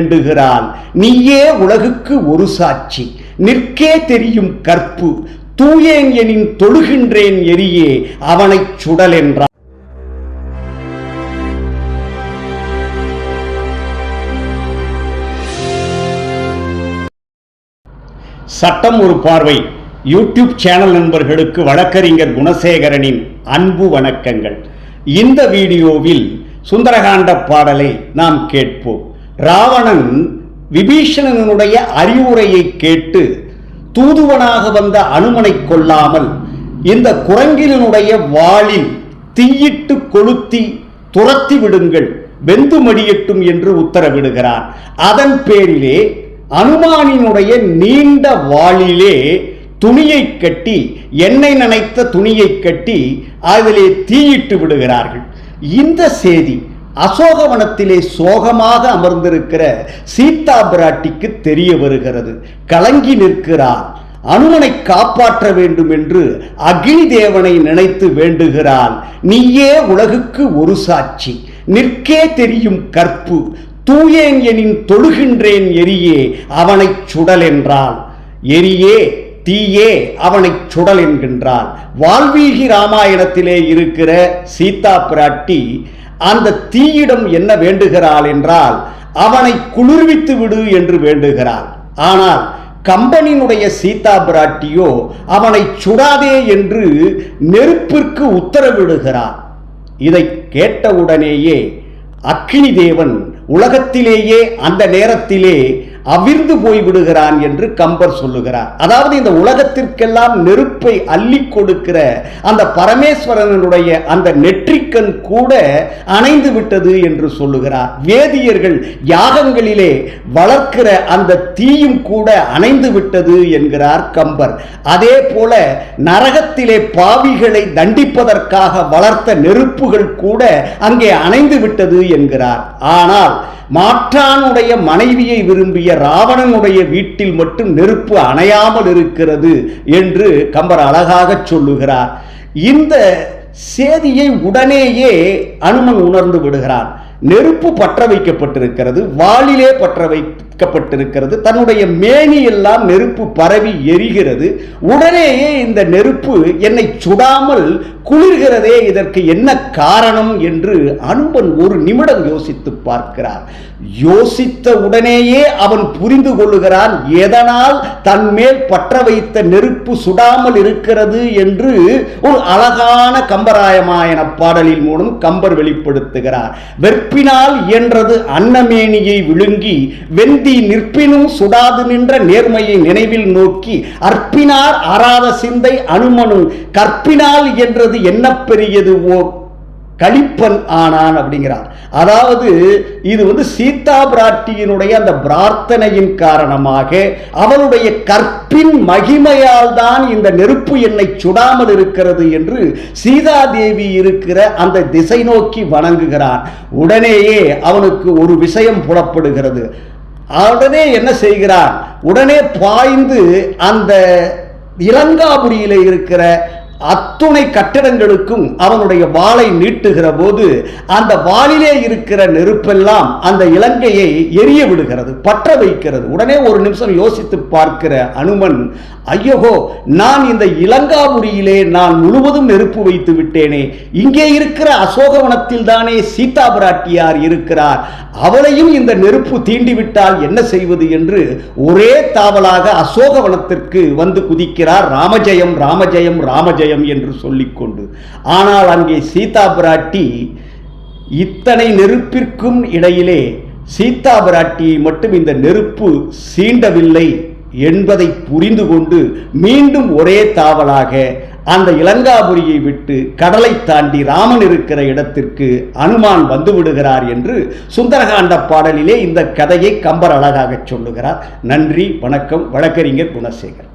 வேண்டுகிறான். நீயே உலகுக்கு ஒரு சாட்சி. நிற்கே தெரியும் கற்பு. தூயேன் எனின் தொழுகின்றேன் எரியே. அவனைச் சுடல் என்றான் சட்டம் ஒரு பார்வை. யூடியூப் சேனல் நண்பர்களுக்கு வழக்கறிஞர் குணசேகரனின் அன்பு வணக்கங்கள். இந்த வீடியோவில் சுந்தரகாண்ட பாடலை நாம் கேட்போம். ராவணன் விபீஷணனுடைய அறிவுரையை கேட்டு தூதுவனாக வந்த அனுமனை கொல்லாமல் இந்த குரங்கிலனுடைய வாளில் தீயிட்டு கொளுத்தி துரத்தி விடுங்கள் வெந்து மடியட்டும் என்று உத்தரவிடுகிறார் அதன் பேரிலே அனுமானினுடைய நீண்ட வாளிலே துணியை கட்டி எண்ணெய் நனைத்த துணியை கட்டி அதிலே தீயிட்டு விடுகிறார்கள். இந்த செய்தி அசோகவனத்திலே சோகமாக அமர்ந்திருக்கிற சீதா பிராட்டிக்கு தெரிய வருகிறது. கலங்கி நிற்கிறார் அனுமனை காப்பாற்ற வேண்டும் என்று அக்னி தேவனை நினைத்து வேண்டுகிறான். நீயே உலகுக்கு ஒரு சாட்சி. நிற்கே தெரியும் கற்பு. தூயேன் எனின் தொழுகின்றேன் எரியே அவனைச் சுடல் என்றாள் எரியே தீயே அவனை சுடல் என்கின்றாள். வால்மீகி ராமாயணத்திலே இருக்கிற சீதா பிராட்டி அந்த தீயிடம் என்ன வேண்டுகிறாள் என்றால் அவனை குளிர்வித்து விடு என்று வேண்டுகிறாள். ஆனால் கம்பனினுடைய சீதா பிராட்டியோ அவனை சுடாதே என்று நெருப்பிற்கு உத்தரவிடுகிறார் இதை கேட்டவுடனேயே அக்னி தேவன் உலகத்திலேயே அந்த நேரத்திலே அவிர்ந்து போய் விடுகிறான் என்று கம்பர் சொல்லுகிறார். அதாவது இந்த உலகத்திற்கெல்லாம் நெருப்பை அள்ளி கொடுக்கிற அந்த பரமேஸ்வரனுடைய அந்த நெற்றிக்கண் கூட அணைந்து விட்டது என்று சொல்லுகிறார். வேதியர்கள் யாகங்களிலே வளர்க்கிற அந்த தீயும் கூட அணைந்து விட்டது என்கிறார் கம்பர். அதே போல நரகத்திலே பாவிகளை தண்டிப்பதற்காக வளர்த்த நெருப்புகள் கூட அங்கே அணைந்து விட்டது என்கிறார். ஆனால் மாற்றானுடைய மனைவியை விரும்பிய ராவணனுடைய வீட்டில் மட்டும் நெருப்பு அணையாமல் இருக்கிறது என்று கம்பர் அழகாக சொல்லுகிறார். இந்த சேதியை உடனேயே அனுமன் உணர்ந்து விடுகிறான். நெருப்பு பற்ற வைக்கப்பட்டிருக்கிறது வாளிலே பற்ற வைக்கப்பட்டிருக்கிறது தன்னுடைய மேனி எல்லாம் நெருப்பு பரவி எரிகிறது. உடனேயே இந்த நெருப்பு என்னை சுடாமல் குளிர்கிறதே இதற்கு என்ன காரணம் என்று அனுபன் ஒரு நிமிடம் யோசித்து பார்க்கிறார். யோசித்த உடனேயே அவன் புரிந்து கொள்ளுகிறான் எதனால் தன் மேல் பற்ற வைத்த நெருப்பு சுடாமல் இருக்கிறது? என்று ஒரு அழகான கம்பராயமாயன பாடலின் மூலம் கம்பர் வெளிப்படுத்துகிறார். வெற்பினால் இயன்றது அன்னமேனியை விழுங்கி வெந்தி நிற்பினும் சுடாது நின்ற நேர்மையை நினைவில் நோக்கி அற்பினார் அறாத சிந்தை அனுமனும் கற்பினால் என்றது என்ன பெரியது ஓ கலிப்பன் ஆனான் அப்படிங்கிறார். அதாவது இது வந்து சீதா பிராட்டியினுடைய அந்த பிரார்த்தனையின் காரணமாக அவளுடைய கற்பின் மகிமையால் தான் இந்த நெருப்பு என்னை சுடாமல் இருக்கிறது என்று சீதா தேவி இருக்கிற அந்த திசை நோக்கி வணங்குகிறான். உடனேயே அவனுக்கு ஒரு விஷயம் புலப்படுகிறது. உடனே என்ன செய்கிறான்? உடனே பாய்ந்து அந்த இலங்காபுரியில் இருக்கிற அத்துணை கட்டிடங்களுக்கும் அவனுடைய வாளை நீட்டுகிற போது அந்த வாளிலே இருக்கிற நெருப்பெல்லாம் அந்த இலங்கையை எரிய விடுகிறது பற்ற வைக்கிறது. உடனே ஒரு நிமிஷம் யோசித்து பார்க்கிற அனுமன் ஐயோகோ நான் இந்த இலங்காபுரியிலே நான் முழுவதும் நெருப்பு வைத்து விட்டேனே. இங்கே இருக்கிற அசோகவனத்தில் தானே சீதா பிராட்டியார் இருக்கிறார். அவளையும் இந்த நெருப்பு தீண்டிவிட்டால் என்ன செய்வது என்று ஒரே தாவலாக அசோகவனத்திற்கு வந்து குதிக்கிறார் ராமஜெயம் ராமஜெயம் ராமஜெயம் என்று சொல்லிக்கொண்டு. ஆனால் அங்கே சீதா பிராட்டி இத்தனை நெருப்பிற்கும் இடையிலே சீதா பிராட்டியை மட்டும் இந்த நெருப்பு சீண்டவில்லை என்பதை புரிந்து கொண்டு மீண்டும் ஒரே தாவலாக அந்த இலங்காபுரியை விட்டு கடலை தாண்டி ராமன் இருக்கிற இடத்திற்கு அனுமான் வந்து விடுகிறார் என்று சுந்தரகாண்ட பாடலிலே இந்த கதையை கம்பர் அழகாக சொல்லுகிறார். நன்றி வணக்கம் வழக்கறிஞர் குணசேகர்.